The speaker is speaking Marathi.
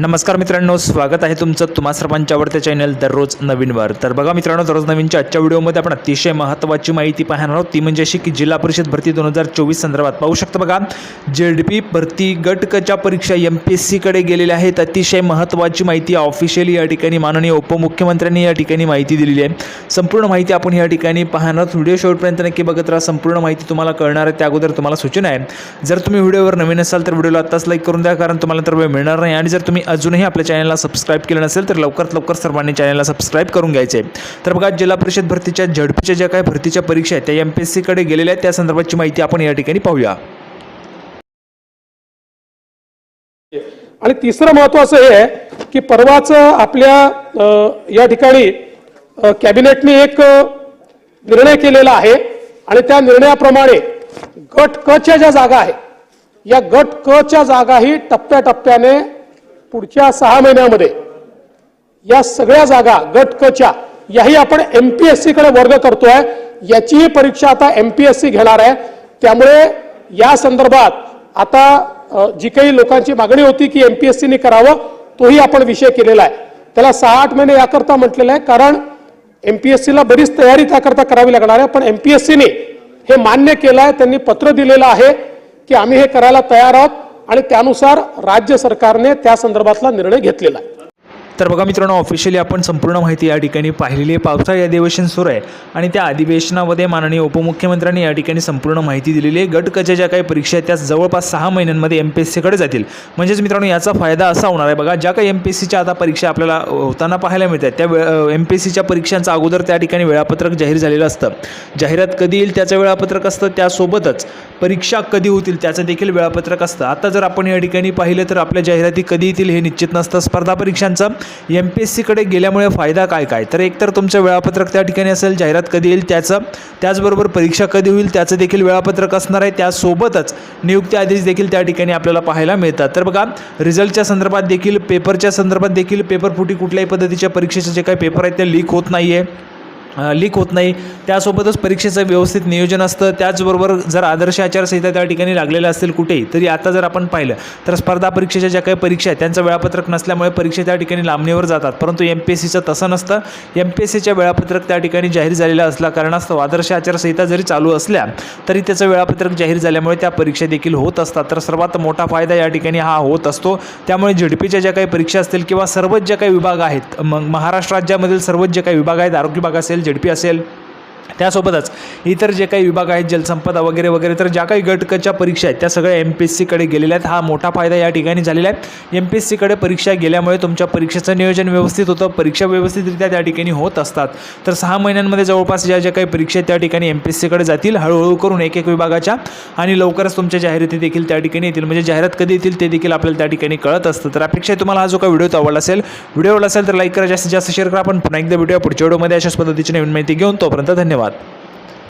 नमस्कार मित्रांनो स्वागत आहे तुमचं तुम्हा सर्वांच्या आवडत्या चॅनल दररोज नवीनवर तर बघा मित्रांनो दररोज नवीनच्या आजच्या व्हिडिओमध्ये आपण अतिशय महत्त्वाची माहिती पाहणार आहोत. ती म्हणजे अशी की जिल्हा परिषद भरती दोन हजार चोवीस संदर्भात. पाहू शकता बघा जे डी पी भरती गटकच्या परीक्षा एम पी एस सीकडे गेलेल्या आहेत. अतिशय महत्त्वाची माहिती ऑफिशियली या ठिकाणी माननीय उपमुख्यमंत्र्यांनी या ठिकाणी माहिती दिलेली आहे. संपूर्ण माहिती आपण या ठिकाणी पाहणार आहोत. व्हिडिओ शेवटपर्यंत नक्की बघत राहा. संपूर्ण माहिती तुम्हाला कळणार आहे. त्या अगोदर तुम्हाला सूचना आहे. जर तुम्ही व्हिडिओवर नवीन असाल तर व्हिडिओला आत्ताच लाईक करून द्या कारण तुम्हाला तर वेळ मिळणार नाही. आणि जर तुम्ही अजूनही आपल्या चॅनलला सबस्क्राईब केलं नसेल तर लवकरात लवकर सर्वांनी चॅनलला सबस्क्राईब करून घ्यायचे आहे. तर बघा जिल्हा परिषद भरतीच्या झडपीच्या ज्या काही भरतीच्या परीक्षा आहेत त्या एम पी एस सीकडे गेलेल्या आहेत. त्या संदर्भाची माहिती आपण या ठिकाणी पाहूया. आणि तिसरं महत्वाचं हे आहे की परवाच आपल्या या ठिकाणी कॅबिनेटने एक निर्णय केलेला आहे. आणि त्या निर्णयाप्रमाणे गट क च्या ज्या जागा आहे या गट क च्या जागाही टप्प्याटप्प्याने पुढच्या सहा महिन्यामध्ये या सगळ्या जागा गट कच्या याही आपण एमपीएससी कडे वर्ग करतोय याचीही परीक्षा आता एमपीएससी घेणार आहे. त्यामुळे या संदर्भात आता जी काही लोकांची मागणी होती की एमपीएससीने करावं तोही आपण विषय केलेला आहे. त्याला सहा आठ महिने याकरता म्हटलेलं आहे कारण एमपीएससीला बरीच तयारी त्याकरता करावी लागणार आहे. पण एमपीएससीने हे मान्य केलं आहे त्यांनी पत्र दिलेलं आहे की आम्ही हे करायला तयार आहोत. आणि त्यानुसार राज्य सरकारने त्या संदर्भातला निर्णय घेतलेला आहे. तर बघा मित्रांनो ऑफिशियली आपण संपूर्ण माहिती या ठिकाणी पाहिलेली आहे. पावसाळी अधिवेशन सुरू आहे आणि त्या अधिवेशनामध्ये माननीय उपमुख्यमंत्र्यांनी या ठिकाणी संपूर्ण माहिती दिलेली आहे. गटकच्या ज्या काही परीक्षा आहेत त्या जवळपास सहा महिन्यांमध्ये एम पी एस सीकडे जातील. म्हणजेच मित्रांनो याचा फायदा असा होणार आहे. बघा ज्या काही एम पी एस सीच्या आता परीक्षा आपल्याला होताना पाहायला मिळतात त्या एम पी एस सीच्या परीक्षांचा अगोदर त्या ठिकाणी वेळापत्रक जाहीर झालेलं असतं. जाहिरात कधी येईल त्याचं वेळापत्रक असतं त्यासोबतच परीक्षा कधी होतील त्याचं देखील वेळापत्रक असतं. आता जर आपण या ठिकाणी पाहिलं तर आपल्या जाहिराती कधी येतील हे निश्चित नसतं. स्पर्धा परीक्षांचं. एम पी एस सीकडे गेल्यामुळे फायदा काय काय? तर एकतर तुमचं वेळापत्रक त्या ठिकाणी असेल जाहिरात कधी येईल त्याचं. त्याचबरोबर परीक्षा कधी होईल त्याचं देखील वेळापत्रक असणार आहे. त्यासोबतच नियुक्ती आदेश देखील त्या ठिकाणी आपल्याला पाहायला मिळतात. तर बघा रिझल्टच्या संदर्भात देखील पेपरच्या संदर्भात देखील पेपर फुटी कुठल्याही पद्धतीच्या परीक्षेचे जे काही पेपर आहेत ते लीक होत नाही आहे लीक होत नाही. त्यासोबतच परीक्षेचं व्यवस्थित नियोजन असतं. त्याचबरोबर जर आदर्श आचारसंहिता त्या ठिकाणी लागलेल्या असतील कुठेही तरी आता जर आपण पाहिलं तर स्पर्धा परीक्षेच्या ज्या काही परीक्षा आहेत त्यांचं वेळापत्रक नसल्यामुळे परीक्षा त्या ठिकाणी लांबणीवर जातात. परंतु एम पी एस सीचं तसं नसतं. एम पी एस सीच्या वेळापत्रक त्या ठिकाणी जाहीर झालेलं असल्या कारणास्तव आदर्श आचारसंहिता जरी चालू असल्या तरी त्याचं वेळापत्रक जाहीर झाल्यामुळे त्या परीक्षा देखील होत असतात. तर सर्वात मोठा फायदा या ठिकाणी हा होत असतो. त्यामुळे झडपीच्या ज्या काही परीक्षा असतील किंवा सर्वच ज्या काही विभाग आहेत मग महाराष्ट्र राज्यामधील सर्वच जे काही विभाग आहेत आरोग्य विभाग असेल झडपी असेल त्यासोबतच इतर जे काही विभाग आहेत जलसंपदा वगैरे वगैरे तर ज्या काही गटकच्या परीक्षा आहेत त्या सगळ्या एम पी एस सीकडे गेलेल्या आहेत. हा मोठा फायदा या ठिकाणी झालेला आहे. एम पी एस सीकडे परीक्षा गेल्यामुळे तुमच्या परीक्षेचं नियोजन व्यवस्थित होतं. परीक्षा व्यवस्थितरित्या त्या ठिकाणी होत असतात. तर सहा महिन्यांमध्ये जवळपास ज्या ज्या काही परीक्षा आहेत त्या ठिकाणी एम पी एस सीकडे जातील. हळूहळू करून एक एक विभागाच्या आणि लवकरच तुमच्या जाहिराती देखील त्या ठिकाणी येतील. म्हणजे जाहिरात कधी येतील ते देखील आपल्याला त्या ठिकाणी कळत असतं. तर अपेक्षा आहे तुम्हाला हा जो काही व्हिडिओ तो आवडला असेल व्हिडिओ आवडला असेल तर लाईक करा. जास्तीत जास्त शेअर करा. आपण पुन्हा एकदा व्हिडिओ पुढच्या व्हिडिओमध्ये. अशाच पद्धतीची नवीन माहिती घेऊन तोपर्यंत धन्यवाद. ধন্যবাদ